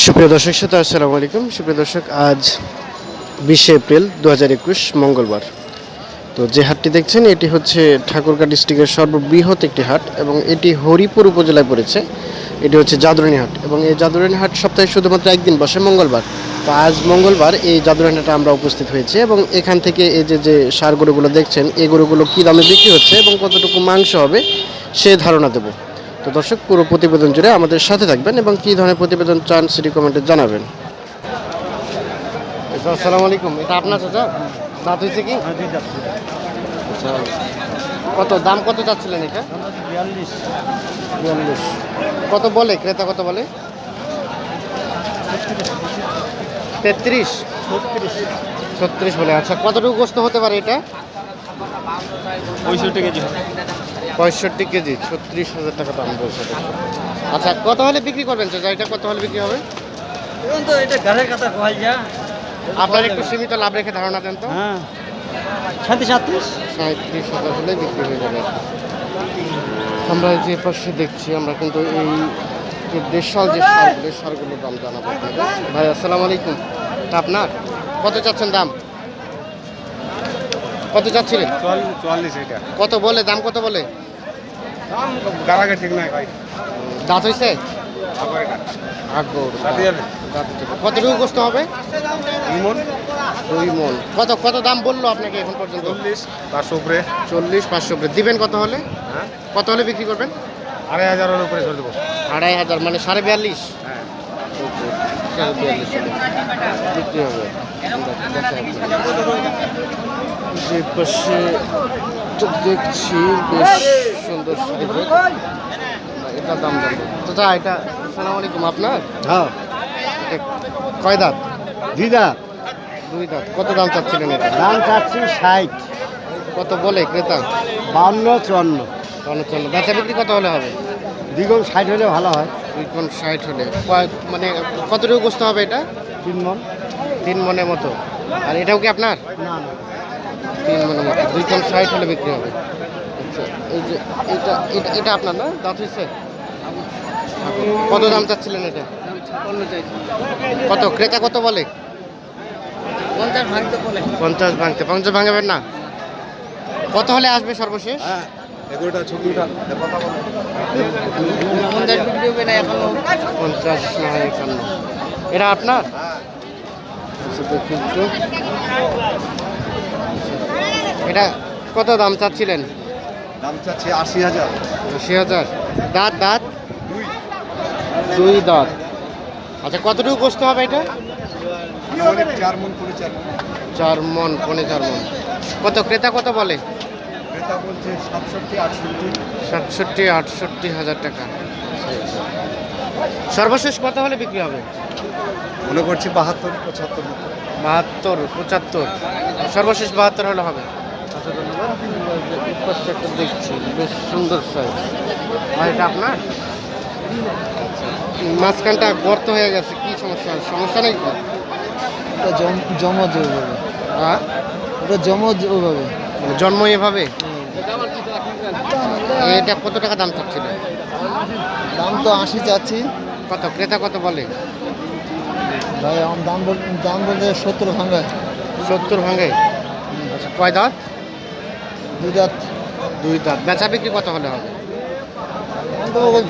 সুপ্রিয় দর্শক শ্রোতা আসসালামু আলাইকুম। সুপ্রিয় দর্শক, আজ বিশে এপ্রিল দু হাজার একুশ মঙ্গলবার। তো যে হাটটি দেখছেন, এটি হচ্ছে ঠাকুরগাঁ ডিস্ট্রিক্টের সর্ববৃহৎ একটি হাট এবং এটি হরিপুর উপজেলায় পড়েছে। এটি হচ্ছে জাদুরানি হাট এবং এই জাদুরানি হাট সপ্তাহে শুধুমাত্র একদিন বসে মঙ্গলবার। তো আজ মঙ্গলবার এই জাদুরানি হাটে আমরা উপস্থিত হয়েছি এবং এখান থেকে এই যে যে সার গরুগুলো দেখছেন, এই গরুগুলো কী দামে বিক্রি হচ্ছে এবং কতটুকু মাংস হবে সে ধারণা দেবো। তো দর্শক পুরো প্রতিবেদন জুড়ে আমাদের সাথে থাকবেন এবং কী ধরনের প্রতিবেদন চান সেটি কমেন্টে জানাবেন। আচ্ছা, আসসালামু আলাইকুম। এটা আপনার চাচা? দাঁত হয়েছে কি? আচ্ছা। কত দাম কত চাচ্ছিলেন এটা? বিয়াল্লিশ। কত বলে? ক্রেতা কত বলে? তেত্রিশ। ছত্রিশ। বলে। আচ্ছা কতটুকু গোস্ত হতে পারে এটা? পঁয়ষট্টি কেজি পঁয়ষট্টি কেজি ছত্রিশ হাজার টাকা দাম বলছে আচ্ছা কত হলে বিক্রি করবেন চাচা? এটা কত হলে বিক্রি হবে? আপনার একটু সীমিত লাভ রেখে ধারণা দেন তো। হ্যাঁ। সাঁত্রিশ সাঁত্রিশ। সাঁত্রিশ হাজার হলে বিক্রি হয়ে যাবে। আমরা যে পাশে দেখছি আমরা কিন্তু এই যে দেশাল যে সারগুলো সারগুলোর দাম জানাব ভাই আসসালামু আলাইকুম। তা আপনার? কত চাচ্ছেন দাম? কত চাচ্ছিলেন? এটা। কত বলে? দাম কত বলে? দাম ঠিক নাই ভাই। দাঁত হয়েছে? কতটুকু কষ্ট হবে? দুই মন। কত কত দাম বলল আপনাকে এখন পর্যন্ত? চল্লিশ পাঁচশো উপরে। চল্লিশ পাঁচশো দিবেন কত হলে? হ্যাঁ। কত হলে বিক্রি করবেন? আড়াই হাজারের উপরে দেবো। আড়াই হাজার মানে সাড়ে বিয়াল্লিশ? হ্যাঁ। সাড়ে বিয়াল্লিশ হলে বিক্রি হবে। যে পাশে তো দেখছি বেশ সুন্দর সুন্দর এটা দাম জানব চাচা এটা আসসালামু আলাইকুম আপনার? হ্যাঁ। কয় দাঁত? দিদা দুই দাঁত। কত দাম চাচ্ছিলেন এটা? দাম চাচ্ছি ষাট। কত বলে ক্রেতা? বান্ন চুয়ান্ন। চলো বেচা বিক্রি কত হলে হবে? দ্বিগুণ ষাট হলে ভালো হয়। দুই কোন ষাট হলে। মানে কতটুকু বসতে হবে এটা? তিন মন। তিন মনের মতো। আর এটাও কি আপনার? না না। তিন মনের মতো। দুই কোন ষাট হলে বিক্রি হবে। এই যে এটা এটা এটা আপনার না? দাঁত হয়েছে কত দাম চাচ্ছিলেন এটা? কত? ক্রেতা কত বলে? পঞ্চাশ ভাঙতে বলে। পঞ্চাশ ভাঙতে। পঞ্চাশ ভাঙাবেন না? কত হলে আসবে সর্বশেষ? হ্যাঁ ছবিটা পঞ্চাশ এটা আপনার। এটা কত দাম চাচ্ছিলেন? দাম চাচ্ছে আশি হাজার। আশি হাজার। দাঁত দাঁত? দুই। দাঁত। আচ্ছা কতটুকু গোস্ত হবে এটা? চার মন করে চার মন। চার মন পনে চার মন। কত? ক্রেতা কত বলে? ক্রেতা বলছে সাতষট্টি আটষট্টি। সাতষট্টি আটষট্টি হাজার টাকা। সর্বশেষ কত হলে বিক্রি হবে? মনে করছি বাহাত্তর পঁচাত্তর। বাহাত্তর পঁচাত্তর। সর্বশেষ বাহাত্তর হলে হবে। আচ্ছা একটু দেখছি বেশ সুন্দর সাইজ আর এটা আপনার? আচ্ছা মাঝখানটা গর্ত হয়ে গেছে কি সমস্যা? সমস্যা নেই তো? ওটা ওইভাবে। হ্যাঁ? ওটা জমজ ওইভাবে। মানে জন্ম এভাবে? এটা কত টাকা দাম চাচ্ছিল? দাম তো আশি চাচ্ছি। কত? ক্রেতা কত বলে? ভাই আমার দাম বল- দাম বলতে সত্তর ভাঙায়। সত্তর ভাঙে আচ্ছা কয় দাঁত? দুই দাঁত দুই দাঁত বেচা বিক্রি কত হলে হবে?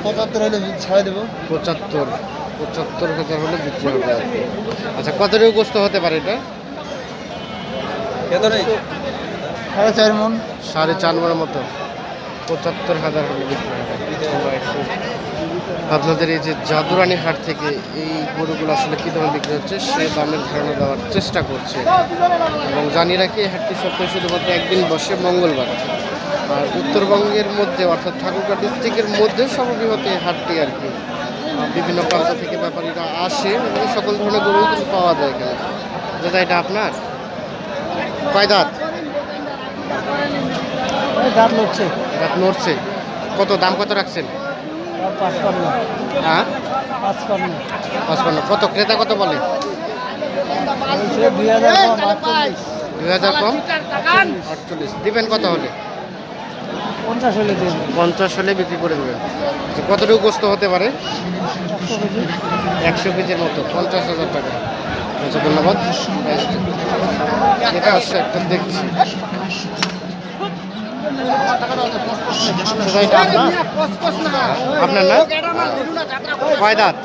পঁচাত্তর হলে ছাড়ে দেবো। পঁচাত্তর পঁচাত্তর হাজার হলে বিক্রি হবে আচ্ছা কত গোস্ত হতে পারে এটা? সাড়ে চার মন সাড়ে চার মনের মতো। পঁচাত্তর হাজার হলে বিক্রি হবে। আপনাদের এই যে জাদুরানি হাট থেকে এই গরুগুলো আসলে কী দামে বিক্রি হচ্ছে সে দামের ধারণা দেওয়ার চেষ্টা করছে। এবং জানিয়ে রাখি এই হাটটি সপ্তাহে শুধুমাত্র একদিন বসে মঙ্গলবার। আর উত্তরবঙ্গের মধ্যে অর্থাৎ ঠাকুরগাঁ ডিস্ট্রিক্টের মধ্যে সর্ববৃহৎ এই হাটটি আর কি। বিভিন্ন প্রান্ত থেকে ব্যাপারীরা আসে এবং সকল ধরনের গরু কিন্তু পাওয়া যায় এখানে। দাদা এটা আপনার? কয় দাঁত? দাঁত লড়ছে দাঁত নড়ছে। কত দাম কত রাখছেন? পাঁচ হ্যাঁ? পাঁচ পাঁচপান্ন। কত? ক্রেতা কত বলে? দুই হাজার দুই হাজার কম? আটচল্লিশ। দিবেন কত হলে? পঞ্চাশ হলে পঞ্চাশ হলে বিক্রি করে দেবেন। আচ্ছা, কতটুকু গোস্ত হতে পারে? একশো কেজির মতো। পঞ্চাশ হাজার টাকা। আচ্ছা ধন্যবাদ। এটা আসছে একটা দেখছি। আপনার? না কয় দাঁত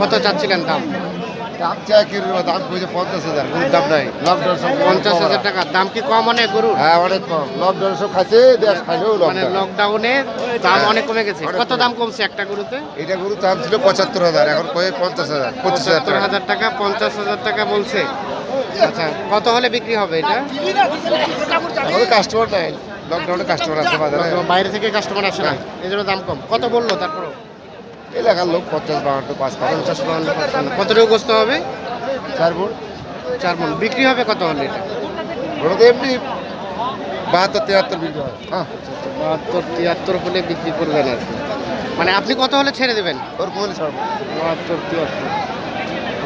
কত চাচ্ছিলেন দাম? দাম কইছে পঞ্চাশ হাজার গরুর দাম নাই লকডাউন সব পঞ্চাশ হাজার টাকা। দাম কি কম অনেক গরুর? হ্যাঁ অনেক কম লকডাউন সব খাইছে দেশ খাইলেও মানে লকডাউন দাম অনেক কমে গেছে। কত দাম কমছে একটা গরুতে? এটা গরুর দাম ছিল পঁচাত্তর হাজার এখন কয়ে পঞ্চাশ হাজার পঁচিশ হাজার টাকা পঞ্চাশ হাজার টাকা বলছে। আচ্ছা কত হলে বিক্রি হবে এটা? আমাদের কাস্টমার নাই লকডাউনে কাস্টমার আছে বাজারে। বাইরে থেকে কাস্টমার আসে না? এই জন্য দাম কম। কত বলল তারপর এলাকার লোক পঞ্চাশ বাউন্ন পাঁচ পঞ্চাশ পাঁচপান্ন। কতটুকু গোস্ত হবে? চার বোন চার মন। বিক্রি হবে কত হলে এটা? ওটা তো এমনি বাহাত্তর তিয়াত্তর বিক্রি হয়। হ্যাঁ বাহাত্তর তিয়াত্তর হলে বিক্রি করবেন আর কি। মানে আপনি কত হলে ছেড়ে দেবেন? ওর কোন ছাড়বো? বাহাত্তর তিয়াত্তর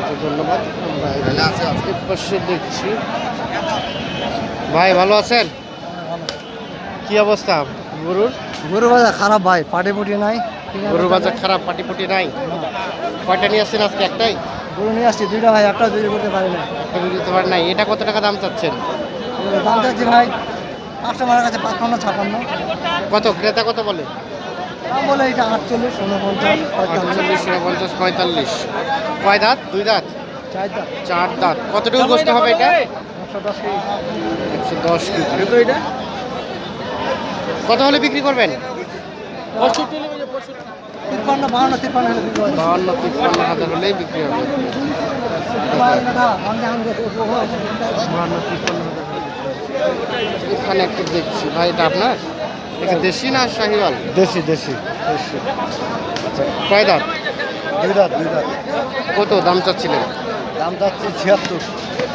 আচ্ছা, ধন্যবাদ। আমরা আছে আছে এর পাশে দেখছি। ভাই ভালো আছেন? কি অবস্থা? গরুর? গরু বাজার খারাপ ভাই পাটে পুটি নাই। গরুর বাজার খারাপ পাটি পুটি নাই? কয়টা নিয়ে আসছেন আজকে? একটাই? গরু নিয়ে আসছি দুইটা ভাই একটা তৈরি করতে পারি না একটা বিক্রি দিতে পারেন নাই। এটা কত টাকা দাম চাচ্ছেন? দাম চাচ্ছি ভাই কাস্টমারের কাছে পাঁচপান্ন ছাপান্ন। কত? ক্রেতা কত বলে? বলে এটা আটচল্লিশ পঁয়তাল্লিশ আটচল্লিশ পঞ্চাশ পঁয়তাল্লিশ। কয় দাঁত? দুই দাঁত? চার দাম চার দাঁত। কতটুকু গোস্ত হবে এটা? একশো দশ কেজি। একশো দশ কেজি। এটা? কত হলে বিক্রি করবেন? তিপ্পান্ন বাহান্ন তিপ্পান্ন হলে বিক্রি হয়। বাহান্ন তিপ্পান্ন হাজার হলেই বিক্রি হবে। বাহান্ন এখন তিপ্পান্ন হবে। একটু দেখছি। ভাই এটা আপনার? দেশি না শাহিওয়াল? দেশি দেশি দেশি। আচ্ছা কয় দাঁত? দুই দাঁত দুই দাঁত। কত দাম চাচ্ছিলেন? দাম চাচ্ছি ছিয়াত্তর।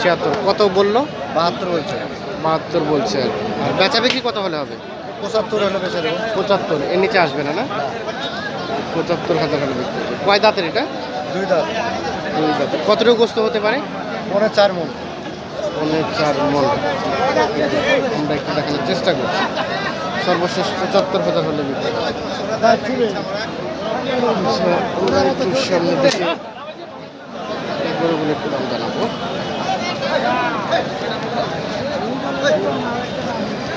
ছিয়াত্তর। কত বলল? বাহাত্তর বলছে। বাহাত্তর বলছে। আর বেচা বিক্রি কত হলে হবে? পঁচাত্তর হলে বেঁচে দেবো। পঁচাত্তর। এর নিচে আসবে না না? পঁচাত্তর হাজার হলে বিক্রি হবে। কয় দাঁতের এটা? দুই দাঁত। দুই দাঁতের কতটুকু গোস্ত হতে পারে? পরে চার মন। পনেরো চার মন। আমরা একটু দেখানোর চেষ্টা করছি। সর্বশেষ পঁচাত্তর হাজার হলে একটু দাম জানাব।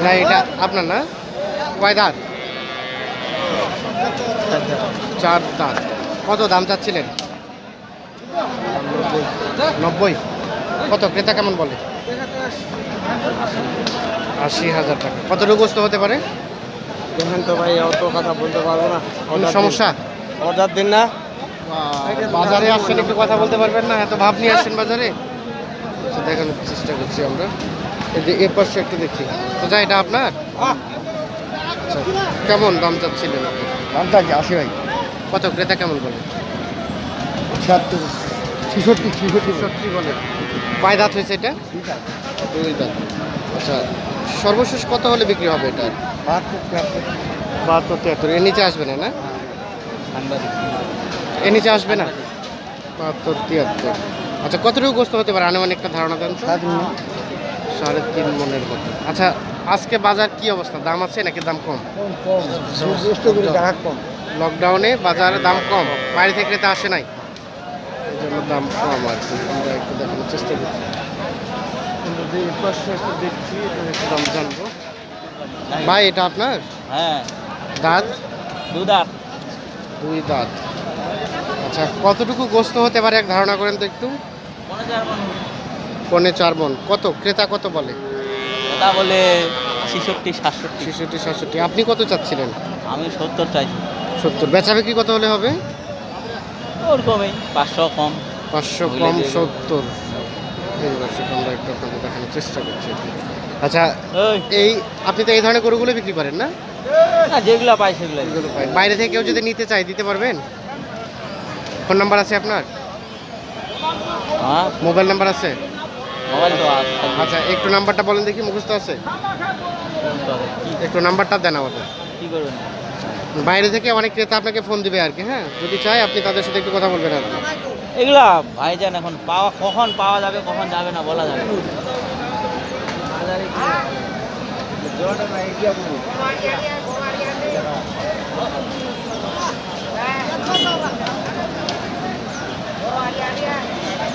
না, এটা আপনার না? কয় দাঁত? চার দাঁত। কত দাম চাচ্ছিলেন? নব্বই। কত? ক্রেতা কেমন বলে? আশি হাজার টাকা। কতটুকু গোস্ত হতে পারে? দেখেন তো ভাই অত কথা বলতে পারব না। কোনো সমস্যা? অর্ডার দিন না। বাজারে আসছেন একটু কথা বলতে পারবেন না? এত ভাব নিয়ে আসছেন বাজারে? আচ্ছা, দেখানোর চেষ্টা করছি আমরা। এই যে এ পাশে একটু দেখি। তো যা এটা আপনার? আচ্ছা কেমন দাম চাচ্ছিলেন আপনি? দামটা কি আশি ভাই। কত? ক্রেতা কেমন বলে? ছিয়াত্তর। ছেষট্টি ছেষট্টি বলে। কয় দাঁত হয়েছে এটা? দুই দাঁত। আচ্ছা সর্বশেষ কত হলে বিক্রি হবে এটা? বাহাত্তর তিয়াত্তর। এর নিচে আসবে না না? এর নিচে আসবে না? বাহাত্তর তিয়াত্তর। আচ্ছা কতটুকু গোস্ত হতে পারে? আনুমানিক একটা ধারণা দেন তো? সাড়ে তিন মনের মতো। আচ্ছা আজকে বাজার কি অবস্থা? দাম আছে নাকি দাম কম? লকডাউনে বাজারে দাম কম। বাইরে থেকে ক্রেতা আসে নাই? দাম কম আর কি আমরা একটু দেখানোর চেষ্টা করছি। কিন্তু যে পাশে একটু দেখছি এটার একটু দাম জানব। ভাই এটা আপনার? হ্যাঁ। দাঁত? দুদাত দুই দাঁত। আচ্ছা কতটুকু গোস্ত হতে পারে এক ধারণা করেন তো একটু? পনে চার মন। কত? ক্রেতা কত বলে? ওটা বলে ছেষট্টি সাতষট্টি। ছেষট্টি সাতষট্টি। আপনি কত চাচ্ছিলেন? আমি সত্তর চাইছি। সত্তর। বেচা বিক্রি কত হলে হবে? ওরকমই পাঁচশো কম। পাঁচশো কম। সত্তর। এই দর্শক আমরা একটু আপনাদের দেখানোর চেষ্টা করছি আচ্ছা এই। আপনি তো এই ধরনের গরুগুলো বিক্রি করেন না? যেগুলো পাই সেগুলো পাই। বাইরে থেকে কেউ যদি নিতে চায় দিতে পারবেন? ফোন নাম্বার আছে আপনার? হ্যাঁ। মোবাইল নাম্বার আছে? মোবাইল তো আচ্ছা একটু নাম্বারটা বলেন দেখি মুখস্থ আছে? একটু নাম্বারটা দেন আমাদের কি করবেন? বাইরে থেকে অনেক ক্রেতা আপনাকে ফোন দিবে আর কি হ্যাঁ? যদি চায় আপনি তাদের সাথে একটু কথা বলবেন আর এগুলা ভাইজান এখন পাওয়া কখন পাওয়া যাবে কখন যাবে না বলা যাবে না।